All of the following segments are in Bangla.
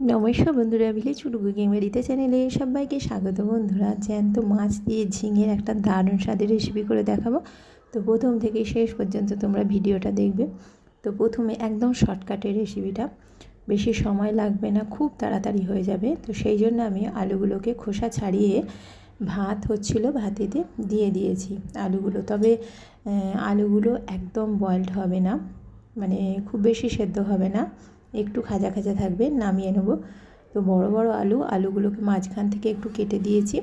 নমস্কার বন্ধুরা ভিলে চুটুকু গেমেরিতে চ্যানেলে সবাইকে স্বাগত বন্ধুরা। জ্যান্ত মাছ দিয়ে ঝিঙের একটা দারুণ স্বাদের রেসিপি করে দেখাবো। তো প্রথম থেকে শেষ পর্যন্ত তোমরা ভিডিওটা দেখবে। তো প্রথমে একদম শর্টকাটের রেসিপিটা বেশি সময় লাগবে না, খুব তাড়াতাড়ি হয়ে যাবে। তো সেই জন্য আমি আলুগুলোকে খোসা ছাড়িয়ে ভাত হচ্ছিল ভাতেতে দিয়ে দিয়েছি আলুগুলো। তবে আলুগুলো একদম বয়েলড হবে না। মানে খুব বেশি সেদ্ধ হবে না। একটু খাজা খাজা থাকবে, নামিয়ে নেব। তো বড় বড় আলু, আলুগুলোকে মাঝখান থেকে একটু কেটে দিয়েছি।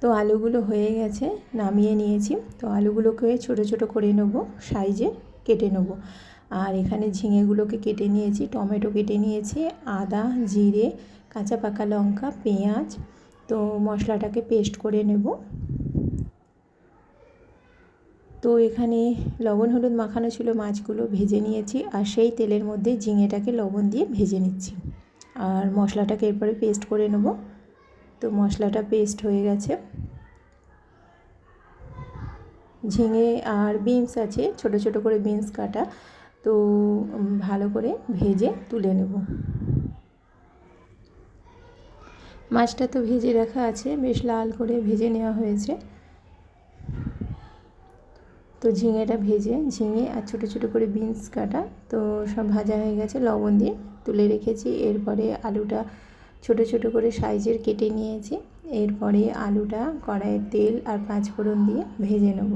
তো আলুগুলো হয়ে গেছে, নামিয়ে নিয়েছি। তো আলুগুলোকে ছোট ছোট করে নেব, সাইজে কেটে নেব। আর এখানে ঝিঙেগুলোকে কেটে নিয়েছি, টমেটো কেটে নিয়েছি, আদা, জিরে, কাঁচা পাকা লঙ্কা, পেঁয়াজ। তো মশলাটাকে পেস্ট করে নেব। তো এখানে লবণ, হলুদ মাখানো ছিল মাছগুলো ভেজে নিয়েছি আর সেই তেলের মধ্যে ঝিঙেটাকে লবণ দিয়ে ভেজে নিচ্ছি। আর মশলাটাকে এরপরে পেস্ট করে নেব। তো মশলাটা পেস্ট হয়ে গেছে। ঝিঙে আর বিনস আছে, ছোট ছোট করে বিনস কাটা। তো ভালো করে ভেজে তুলে নেব। মাছটা তো ভেজে রাখা আছে, বেশ লাল করে ভেজে নেওয়া হয়েছে। তো ঝিঙেটা ভেজে, ঝিঙে আর ছোটো ছোটো করে বিনস কাটা, তো সব ভাজা হয়ে গেছে। লবণ দিয়ে তুলে রেখেছি। এরপরে আলুটা ছোটো ছোটো করে সাইজের কেটে নিয়েছি। এরপরে আলুটা কড়াইয়ের তেল আর পাঁচফোড়ন দিয়ে ভেজে নেব।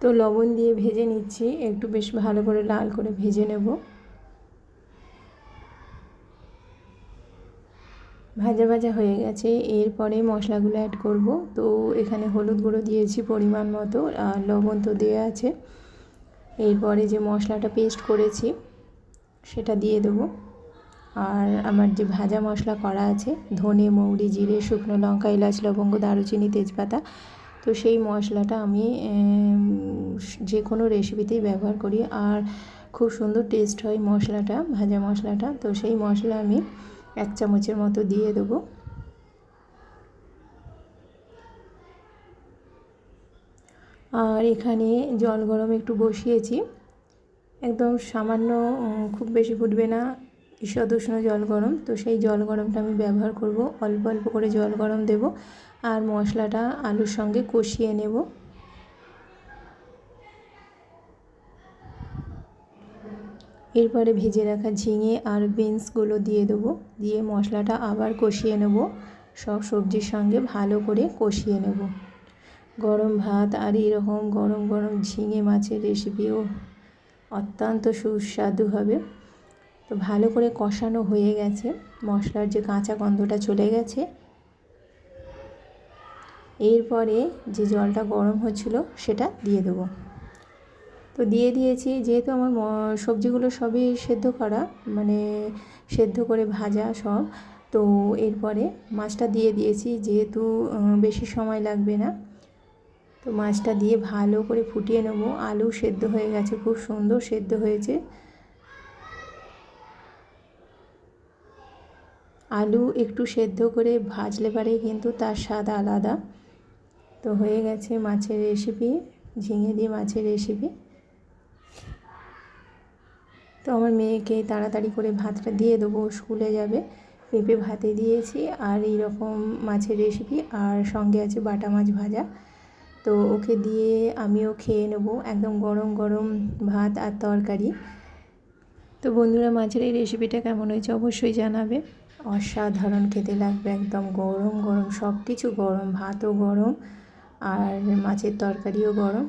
তো লবণ দিয়ে ভেজে নিচ্ছি। একটু বেশ ভালো করে লাল করে ভেজে নেব। ভাজা ভাজা হয়ে গেছে। এরপরে মশলাগুলো অ্যাড করব। তো এখানে হলুদ গুঁড়ো দিয়েছি পরিমাণ মতো, আর লবণ তো দেওয়া আছে। এরপরে যে মশলাটা পেস্ট করেছি, সেটা দিয়ে দেবো। আর আমার যে ভাজা মশলা করা আছে, ধনে, মৌরি, জিরে, শুকনো লঙ্কা, এলাচ, লবঙ্গ, দারুচিনি, তেজপাতা, তো সেই মশলাটা আমি যে কোনো রেসিপিতেই ব্যবহার করি। আর খুব সুন্দর টেস্ট হয় মশলাটা, ভাজা মশলাটা। তো সেই মশলা আমি এক চামচের মতো দিয়ে দেবো। আর এখানে জল গরম একটু বসিয়েছি। একদম সামান্য খুব বেশি ফুটবে না ঈষদ উষ্ণ জল গরম। তো সেই জল গরমটা আমি ব্যবহার করব। অল্প অল্প করে জল গরম দেব। আর মশলাটা আলুর সঙ্গে কষিয়ে নেব। এরপরে ভেজে রাখা ঝিঙে আর বিনসগুলো দিয়ে দেবো। দিয়ে মশলাটা আবার কষিয়ে নেব। সব সবজির সঙ্গে ভালো করে কষিয়ে নেব। গরম ভাত আর এরকম গরম গরম ঝিঙে মাছের রেসিপিও অত্যন্ত সুস্বাদু হবে। তো ভালো করে কষানো হয়ে গেছে। মশলার যে কাঁচা গন্ধটা চলে গেছে। এরপরে যে জলটা গরম হচ্ছিল সেটা দিয়ে দেবো। তো দিয়ে দিয়েছি, যেহেতু আমার সবজিগুলো সবই সেদ্ধ করা মানে সেদ্ধ করে ভাজা সব, তো এরপরে মাছটা দিয়ে দিয়েছি, যেহেতু বেশি সময় লাগবে না, তো মাছটা দিয়ে ভালো করে ফুটিয়ে নেব। আলু সেদ্ধ হয়ে গেছে, খুব সুন্দর সেদ্ধ হয়েছে। আলু একটু সেদ্ধ করে ভাজলে পারে কিন্তু তার স্বাদ আলাদা। তো হয়ে গেছে মাছের রেসিপি ঝিঙে দিয়ে মাছের রেসিপি তো আমার মেয়েকে তাড়াতাড়ি করে ভাতটা দিয়ে দেবো স্কুলে যাবে। পেঁপে ভাতে দিয়েছি আর এই রকম মাছের রেসিপি আর সঙ্গে আছে বাটা মাছ ভাজা। তো ওকে দিয়ে আমিও খেয়ে নেব একদম গরম গরম ভাত আর তরকারি। তো বন্ধুরা, মাছের এই রেসিপিটা কেমন হয়েছে অবশ্যই জানাবে। অসাধারণ খেতে লাগবে একদম গরম গরম সব কিছু গরম, ভাতও গরম আর মাছের তরকারিও গরম।